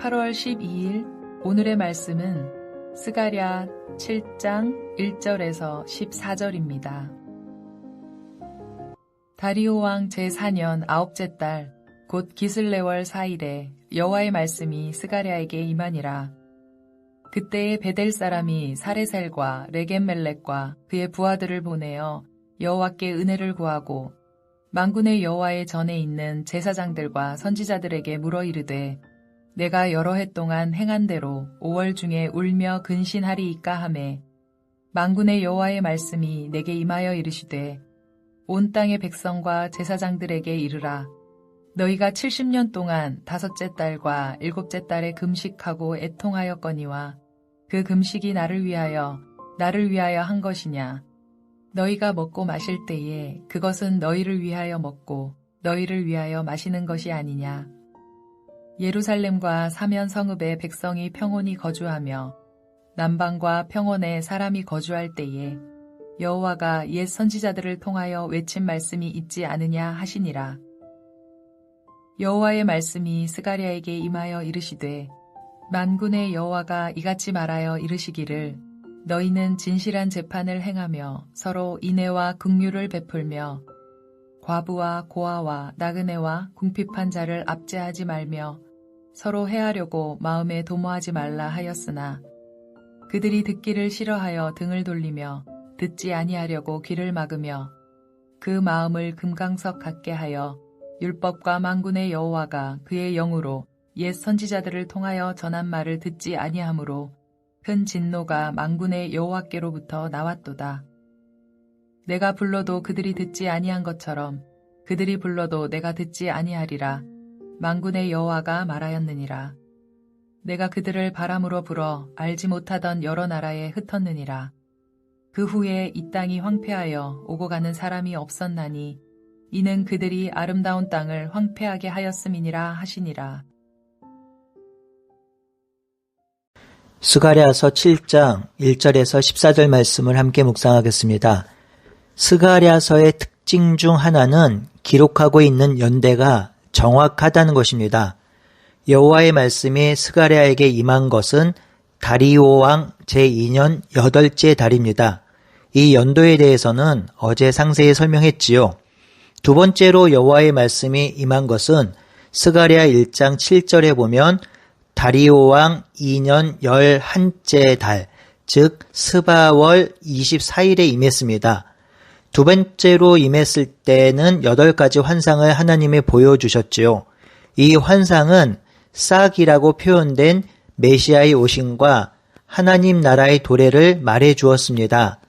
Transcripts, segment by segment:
8월 12일 오늘의 말씀은 스가랴 7장 1절에서 14절입니다. 다리오 왕 제4년 아홉째 달 곧 기슬레월 4일에 여호와의 말씀이 스가랴에게 임하니라. 그때에 베델 사람이 사레셀과 레겐멜렉과 그의 부하들을 보내어 여호와께 은혜를 구하고 만군의 여호와의 전에 있는 제사장들과 선지자들에게 물어 이르되 내가 여러 해 동안 행한 대로 5월 중에 울며 근신하리이까 하매 만군의 여호와의 말씀이 내게 임하여 이르시되 온 땅의 백성과 제사장들에게 이르라. 너희가 70년 동안 다섯째 달과 일곱째 달에 금식하고 애통하였거니와 그 금식이 나를 위하여 나를 위하여 한 것이냐? 너희가 먹고 마실 때에 그것은 너희를 위하여 먹고 너희를 위하여 마시는 것이 아니냐 예루살렘과 사면 성읍에 백성이 평온히 거주하며 남방과 평원에 사람이 거주할 때에 여호와가 옛 선지자들을 통하여 외친 말씀이 있지 않으냐 하시니라. 여호와의 말씀이 스가랴에게 임하여 이르시되 만군의 여호와가 이같이 말하여 이르시기를 너희는 진실한 재판을 행하며 서로 인애와 긍휼을 베풀며 과부와 고아와 나그네와 궁핍한 자를 압제하지 말며 서로 해하려고 마음에 도모하지 말라 하였으나 그들이 듣기를 싫어하여 등을 돌리며 듣지 아니하려고 귀를 막으며 그 마음을 금강석 같게 하여 율법과 만군의 여호와가 그의 영으로 옛 선지자들을 통하여 전한 말을 듣지 아니하므로 큰 진노가 만군의 여호와께로부터 나왔도다. 내가 불러도 그들이 듣지 아니한 것처럼 그들이 불러도 내가 듣지 아니하리라. 만군의 여호와가 말하였느니라. 내가 그들을 바람으로 불어 알지 못하던 여러 나라에 흩었느니라. 그 후에 이 땅이 황폐하여 오고 가는 사람이 없었나니 이는 그들이 아름다운 땅을 황폐하게 하였음이니라 하시니라. 스가랴서 7장 1절에서 14절 말씀을 함께 묵상하겠습니다. 스가랴서의 특징 중 하나는 기록하고 있는 연대가 정확하다는 것입니다. 여호와의 말씀이 스가랴에게 임한 것은 다리오 왕 제2년 여덟째 달입니다. 이 연도에 대해서는 어제 상세히 설명했지요. 두 번째로 여호와의 말씀이 임한 것은 스가랴 1장 7절에 보면 다리오 왕 2년 11째 달, 즉 스바월 24일에 임했습니다. 두 번째로 임했을 때는 여덟 가지 환상을 하나님이 보여주셨지요. 이 환상은 싹이라고 표현된 메시아의 오심과 하나님 나라의 도래를 말해 주었습니다.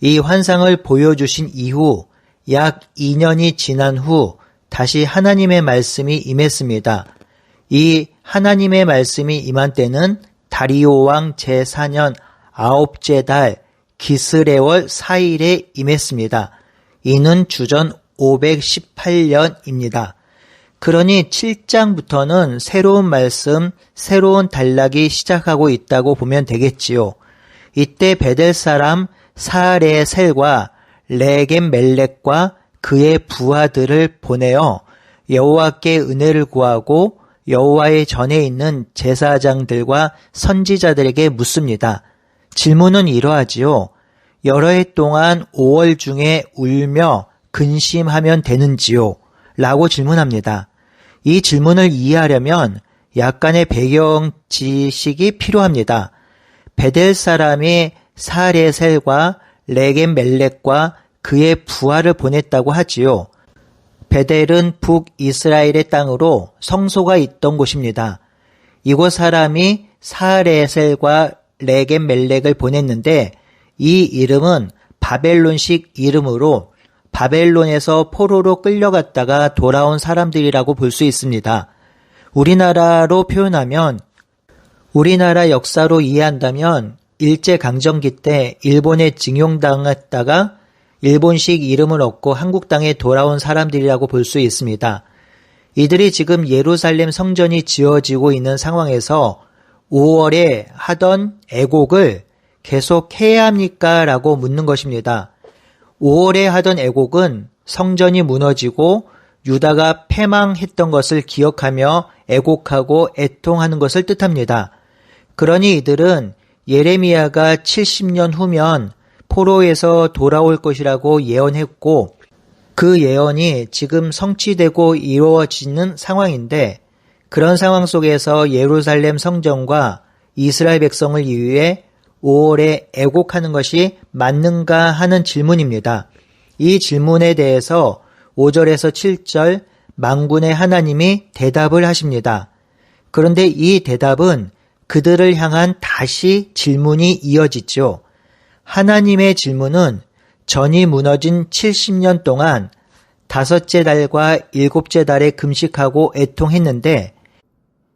이 환상을 보여주신 이후 약 2년이 지난 후 다시 하나님의 말씀이 임했습니다. 이 하나님의 말씀이 임한 때는 다리오 왕 제4년 아홉째 달 기스레월 4일에 임했습니다. 이는 주전 518년입니다. 그러니 7장부터는 새로운 말씀, 새로운 단락이 시작하고 있다고 보면 되겠지요. 이때 베델 사람 사레셀과 레겐 멜렉과 그의 부하들을 보내어 여호와께 은혜를 구하고 여호와의 전에 있는 제사장들과 선지자들에게 묻습니다. 질문은 이러하지요. 여러 해 동안 5월 중에 울며 근심하면 되는지요? 라고 질문합니다. 이 질문을 이해하려면 약간의 배경 지식이 필요합니다. 베델 사람이 사레셀과 레겐 멜렉과 그의 부하를 보냈다고 하지요. 베델은 북이스라엘의 땅으로 성소가 있던 곳입니다. 이곳 사람이 사레셀과 레겐 멜렉을 보냈는데 이 이름은 바벨론식 이름으로 바벨론에서 포로로 끌려갔다가 돌아온 사람들이라고 볼 수 있습니다. 우리나라로 표현하면 우리나라 역사로 이해한다면 일제강점기 때 일본에 징용당했다가 일본식 이름을 얻고 한국 땅에 돌아온 사람들이라고 볼 수 있습니다. 이들이 지금 예루살렘 성전이 지어지고 있는 상황에서 5월에 하던 애곡을 계속 해야 합니까? 라고 묻는 것입니다. 5월에 하던 애곡은 성전이 무너지고 유다가 패망했던 것을 기억하며 애곡하고 애통하는 것을 뜻합니다. 그러니 이들은 예레미야가 70년 후면 포로에서 돌아올 것이라고 예언했고 그 예언이 지금 성취되고 이루어지는 상황인데 그런 상황 속에서 예루살렘 성전과 이스라엘 백성을 위해 5월에 애곡하는 것이 맞는가 하는 질문입니다. 이 질문에 대해서 5절에서 7절 망군의 하나님이 대답을 하십니다. 그런데 이 대답은 그들을 향한 다시 질문이 이어지죠. 하나님의 질문은 전이 무너진 70년 동안 다섯째 달과 일곱째 달에 금식하고 애통했는데 그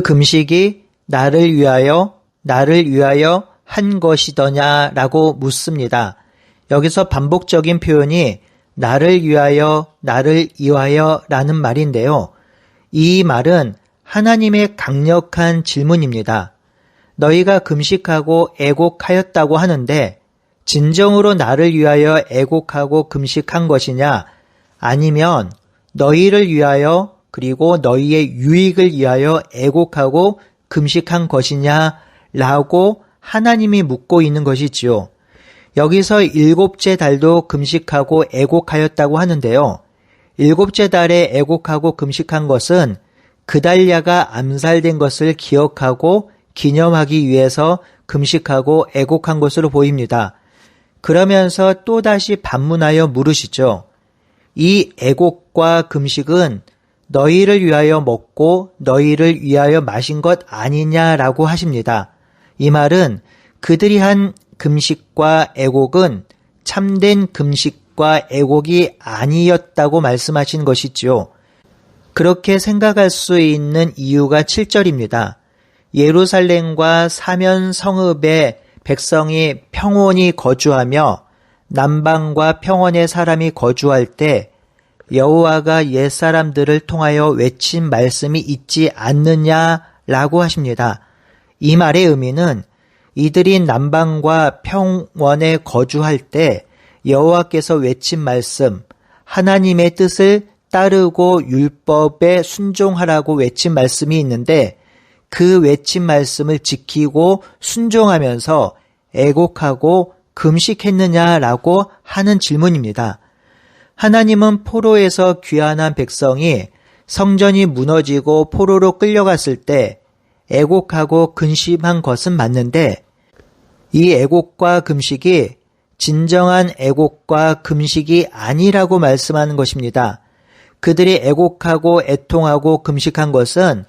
금식이 나를 위하여 나를 위하여 한 것이더냐라고 묻습니다. 여기서 반복적인 표현이 나를 위하여 나를 위하여 라는 말인데요. 이 말은 하나님의 강력한 질문입니다. 너희가 금식하고 애곡하였다고 하는데 진정으로 나를 위하여 애곡하고 금식한 것이냐 아니면 너희를 위하여 그리고 너희의 유익을 위하여 애곡하고 금식한 것이냐 라고 하나님이 묻고 있는 것이지요. 여기서 일곱째 달도 금식하고 애곡하였다고 하는데요. 일곱째 달에 애곡하고 금식한 것은 그달랴가 암살된 것을 기억하고 기념하기 위해서 금식하고 애곡한 것으로 보입니다. 그러면서 또다시 반문하여 물으시죠. 이 애곡과 금식은 너희를 위하여 먹고 너희를 위하여 마신 것 아니냐라고 하십니다. 이 말은 그들이 한 금식과 애곡은 참된 금식과 애곡이 아니었다고 말씀하신 것이지요. 그렇게 생각할 수 있는 이유가 7절입니다. 예루살렘과 사면 성읍의 백성이 평온히 거주하며 남방과 평원의 사람이 거주할 때 여호와가 옛 사람들을 통하여 외친 말씀이 있지 않느냐라고 하십니다. 이 말의 의미는 이들이 남방과 평원에 거주할 때 여호와께서 외친 말씀, 하나님의 뜻을 따르고 율법에 순종하라고 외친 말씀이 있는데 그 외친 말씀을 지키고 순종하면서 애곡하고 금식했느냐라고 하는 질문입니다. 하나님은 포로에서 귀환한 백성이 성전이 무너지고 포로로 끌려갔을 때 애곡하고 근심한 것은 맞는데 이 애곡과 금식이 진정한 애곡과 금식이 아니라고 말씀하는 것입니다. 그들이 애곡하고 애통하고 금식한 것은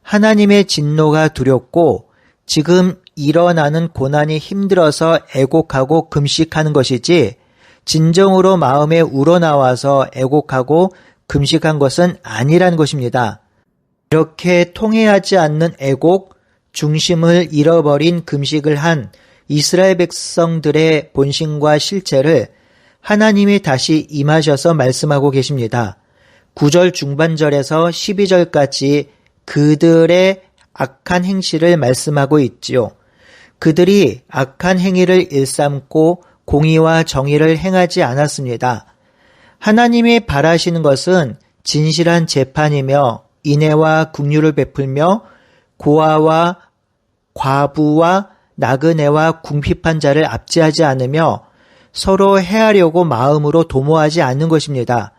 하나님의 진노가 두렵고 지금 일어나는 고난이 힘들어서 애곡하고 금식하는 것이지 진정으로 마음에 우러나와서 애곡하고 금식한 것은 아니란 것입니다. 이렇게 통해하지 않는 애곡, 중심을 잃어버린 금식을 한 이스라엘 백성들의 본심과 실체를 하나님이 다시 임하셔서 말씀하고 계십니다. 9절 중반절에서 12절까지 그들의 악한 행실을 말씀하고 있지요. 그들이 악한 행위를 일삼고 공의와 정의를 행하지 않았습니다. 하나님이 바라시는 것은 진실한 재판이며 인애와 국류를 베풀며 고아와 과부와 나그네와 궁핍한 자를 압제하지 않으며 서로 해하려고 마음으로 도모하지 않는 것입니다.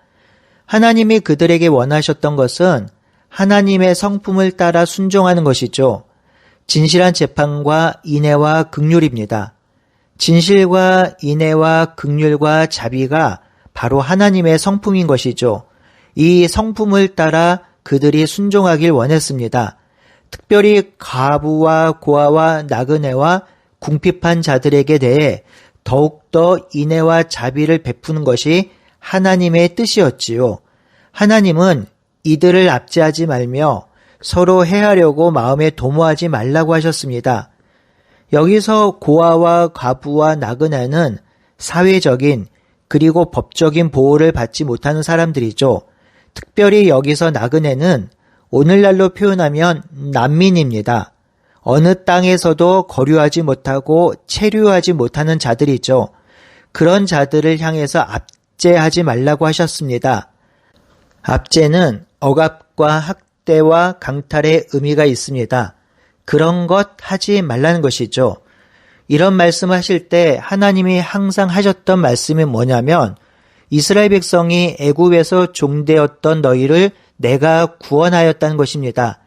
하나님이 그들에게 원하셨던 것은 하나님의 성품을 따라 순종하는 것이죠. 진실한 재판과 인애와 극률입니다. 진실과 인애와 극률과 자비가 바로 하나님의 성품인 것이죠. 이 성품을 따라 그들이 순종하길 원했습니다. 특별히 가부와 고아와 나그네와 궁핍한 자들에게 대해 더욱더 인애와 자비를 베푸는 것이 하나님의 뜻이었지요. 하나님은 이들을 압제하지 말며 서로 해하려고 마음에 도모하지 말라고 하셨습니다. 여기서 고아와 과부와 나그네는 사회적인 그리고 법적인 보호를 받지 못하는 사람들이죠. 특별히 여기서 나그네는 오늘날로 표현하면 난민입니다. 어느 땅에서도 거류하지 못하고 체류하지 못하는 자들이죠. 그런 자들을 향해서 압제하지 말라고 하셨습니다. 압제는 억압과 학대와 강탈의 의미가 있습니다. 그런 것 하지 말라는 것이죠. 이런 말씀 하실 때 하나님이 항상 하셨던 말씀이 뭐냐면 이스라엘 백성이 애굽에서 종되었던 너희를 내가 구원하였다는 것입니다.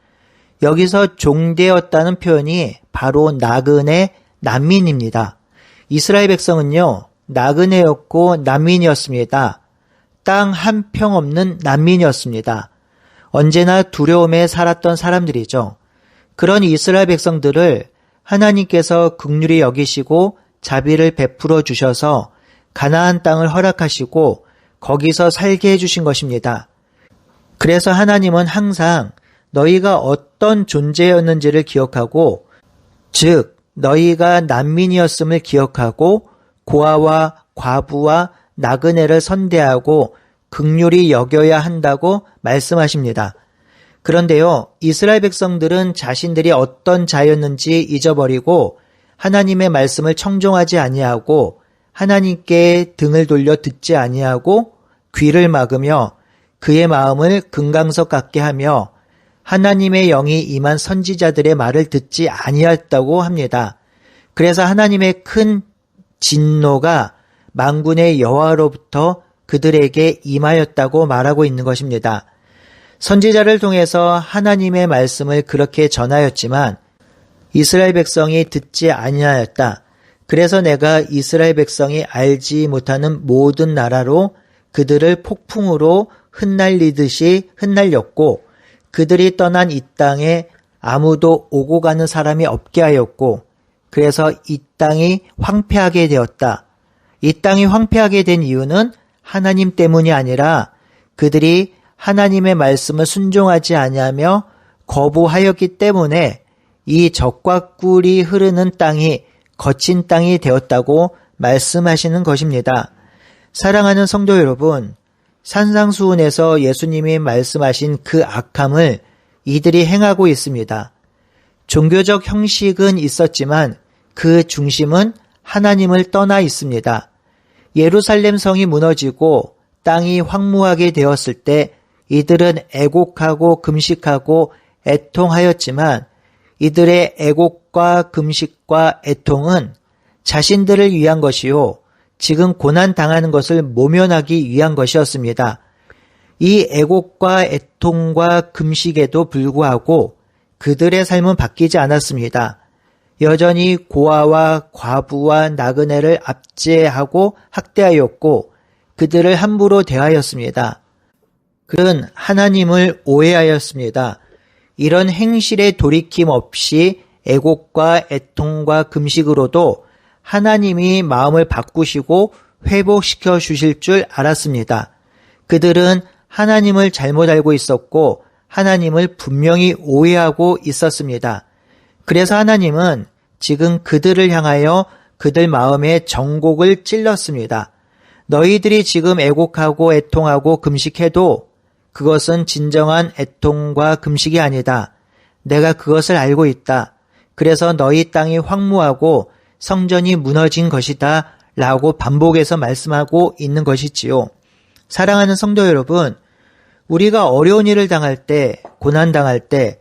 여기서 종되었다는 표현이 바로 나그네 난민입니다. 이스라엘 백성은요, 나그네였고 난민이었습니다. 땅 한 평 없는 난민이었습니다. 언제나 두려움에 살았던 사람들이죠. 그런 이스라엘 백성들을 하나님께서 극률이 여기시고 자비를 베풀어 주셔서 가나안 땅을 허락하시고 거기서 살게 해주신 것입니다. 그래서 하나님은 항상 너희가 어떤 존재였는지를 기억하고, 즉, 너희가 난민이었음을 기억하고, 고아와 과부와 나그네를 선대하고 극률이 여겨야 한다고 말씀하십니다. 그런데요, 이스라엘 백성들은 자신들이 어떤 자였는지 잊어버리고 하나님의 말씀을 청종하지 아니하고 하나님께 등을 돌려 듣지 아니하고 귀를 막으며 그의 마음을 금강석 같게 하며 하나님의 영이 임한 선지자들의 말을 듣지 아니했다고 합니다. 그래서 하나님의 큰 진노가 망군의 여호와로부터 그들에게 임하였다고 말하고 있는 것입니다. 선지자를 통해서 하나님의 말씀을 그렇게 전하였지만 이스라엘 백성이 듣지 아니하였다. 그래서 내가 이스라엘 백성이 알지 못하는 모든 나라로 그들을 폭풍으로 흩날리듯이 흩날렸고 그들이 떠난 이 땅에 아무도 오고 가는 사람이 없게 하였고 그래서 이 땅이 황폐하게 되었다. 이 땅이 황폐하게 된 이유는 하나님 때문이 아니라 그들이 하나님의 말씀을 순종하지 아니하며 거부하였기 때문에 이 적과 꿀이 흐르는 땅이 거친 땅이 되었다고 말씀하시는 것입니다. 사랑하는 성도 여러분, 산상수훈에서 예수님이 말씀하신 그 악함을 이들이 행하고 있습니다. 종교적 형식은 있었지만 그 중심은 하나님을 떠나 있습니다. 예루살렘 성이 무너지고 땅이 황무하게 되었을 때 이들은 애곡하고 금식하고 애통하였지만 이들의 애곡과 금식과 애통은 자신들을 위한 것이요. 지금 고난 당하는 것을 모면하기 위한 것이었습니다. 이 애곡과 애통과 금식에도 불구하고 그들의 삶은 바뀌지 않았습니다. 여전히 고아와 과부와 나그네를 압제하고 학대하였고 그들을 함부로 대하였습니다. 그는 하나님을 오해하였습니다. 이런 행실에 돌이킴 없이 애곡과 애통과 금식으로도 하나님이 마음을 바꾸시고 회복시켜 주실 줄 알았습니다. 그들은 하나님을 잘못 알고 있었고 하나님을 분명히 오해하고 있었습니다. 그래서 하나님은 지금 그들을 향하여 그들 마음에 정곡을 찔렀습니다. 너희들이 지금 애곡하고 애통하고 금식해도 그것은 진정한 애통과 금식이 아니다. 내가 그것을 알고 있다. 그래서 너희 땅이 황무하고 성전이 무너진 것이다. 라고 반복해서 말씀하고 있는 것이지요. 사랑하는 성도 여러분, 우리가 어려운 일을 당할 때, 고난 당할 때,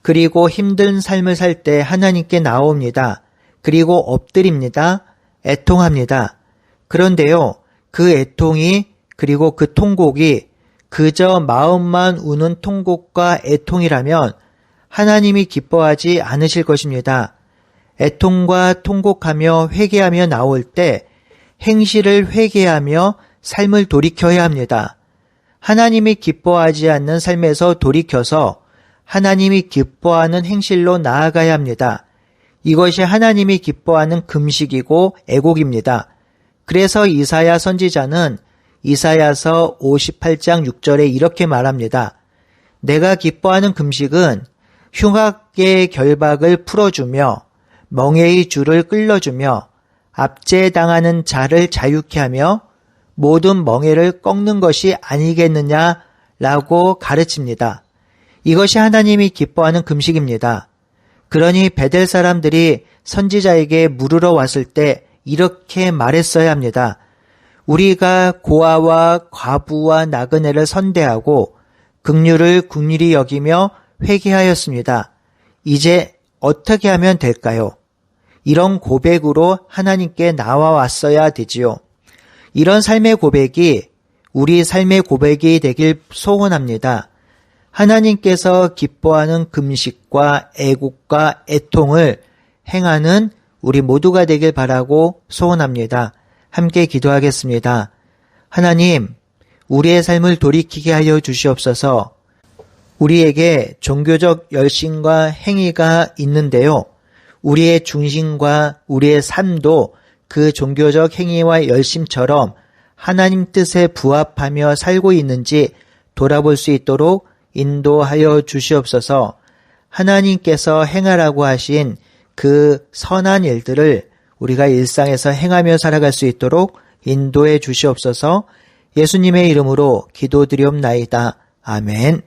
그리고 힘든 삶을 살 때 하나님께 나옵니다. 그리고 엎드립니다. 애통합니다. 그런데요, 그 애통이 그리고 그 통곡이 그저 마음만 우는 통곡과 애통이라면 하나님이 기뻐하지 않으실 것입니다. 애통과 통곡하며 회개하며 나올 때 행실을 회개하며 삶을 돌이켜야 합니다. 하나님이 기뻐하지 않는 삶에서 돌이켜서 하나님이 기뻐하는 행실로 나아가야 합니다. 이것이 하나님이 기뻐하는 금식이고 애곡입니다. 그래서 이사야 선지자는 이사야서 58장 6절에 이렇게 말합니다. 내가 기뻐하는 금식은 흉악의 결박을 풀어주며 멍에의 줄을 끌어주며 압제당하는 자를 자유케 하며 모든 멍에를 꺾는 것이 아니겠느냐라고 가르칩니다. 이것이 하나님이 기뻐하는 금식입니다. 그러니 베델 사람들이 선지자에게 물으러 왔을 때 이렇게 말했어야 합니다. 우리가 고아와 과부와 나그네를 선대하고 극률을 국률이 여기며 회개하였습니다. 이제 어떻게 하면 될까요? 이런 고백으로 하나님께 나와왔어야 되지요. 이런 삶의 고백이 우리 삶의 고백이 되길 소원합니다. 하나님께서 기뻐하는 금식과 애국과 애통을 행하는 우리 모두가 되길 바라고 소원합니다. 함께 기도하겠습니다. 하나님, 우리의 삶을 돌이키게 하여 주시옵소서 우리에게 종교적 열심과 행위가 있는데요. 우리의 중심과 우리의 삶도 그 종교적 행위와 열심처럼 하나님 뜻에 부합하며 살고 있는지 돌아볼 수 있도록 인도하여 주시옵소서 하나님께서 행하라고 하신 그 선한 일들을 우리가 일상에서 행하며 살아갈 수 있도록 인도해 주시옵소서 예수님의 이름으로 기도드리옵나이다. 아멘.